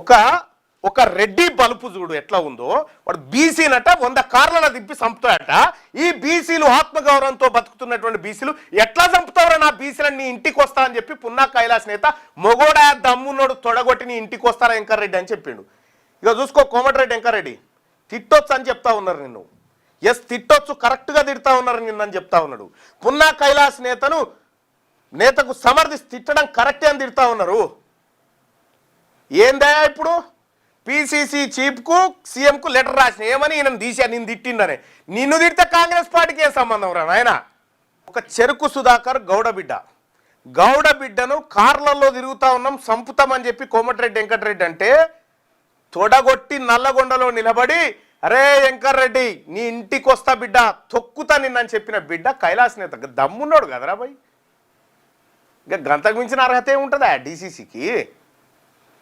ఒక ఒక రెడ్డి బలుపు చూడు ఎట్లా ఉందో. వాడు బీసీనట వంద కార్లను దింపి చంపుతాడట. ఈ బీసీలు ఆత్మగౌరవంతో బతుకుతున్నటువంటి బీసీలు ఎట్లా చంపుతావురా నా బీసీలను నీ ఇంటికి వస్తా అని చెప్పి పున్నా కైలాస్ నేత మొగోడా దమ్మున్నోడు తొడగొట్టి నీ ఇంటికి వస్తారా వెంకరెడ్డి అని చెప్పిండు. ఇక చూసుకో కోమటిరెడ్డి వెంకరెడ్డి తిట్టొచ్చు అని చెప్తా ఉన్నారు నిన్ను. ఎస్ తిట్టొచ్చు కరెక్ట్గా తిడతా ఉన్నారు నిన్నని చెప్తా ఉన్నాడు. పున్నా కైలాస్ నేతను నేతకు సమర్థిసి తిట్టడం కరెక్టే అని తిడతా ఉన్నారు. ఏందా ఇప్పుడు? పిసిసి చీఫ్కు సీఎంకు లెటర్ రాసిన ఏమని ఈయన తీసా నేను తిట్టిండనే నిన్ను తిడితే కాంగ్రెస్ పార్టీకి ఏం సంబంధం రా నాయన? ఒక చెరుకు సుధాకర్ గౌడబిడ్డ గౌడబిడ్డను గౌడ బిడ్డను కార్లలో తిరుగుతా ఉన్నాం సంపుతామని చెప్పి కోమటిరెడ్డి వెంకటరెడ్డి అంటే తొడగొట్టి నల్లగొండలో నిలబడి అరే వెంకర్రెడ్డి నీ ఇంటికి వస్తా బిడ్డ తొక్కుతా నిన్నని చెప్పిన బిడ్డ కైలాస్ నేత. దమ్మున్నాడు కదరా బాయ్? ఇంకా గంతకు మించిన అర్హత ఏముంటుందా డీసీసీకి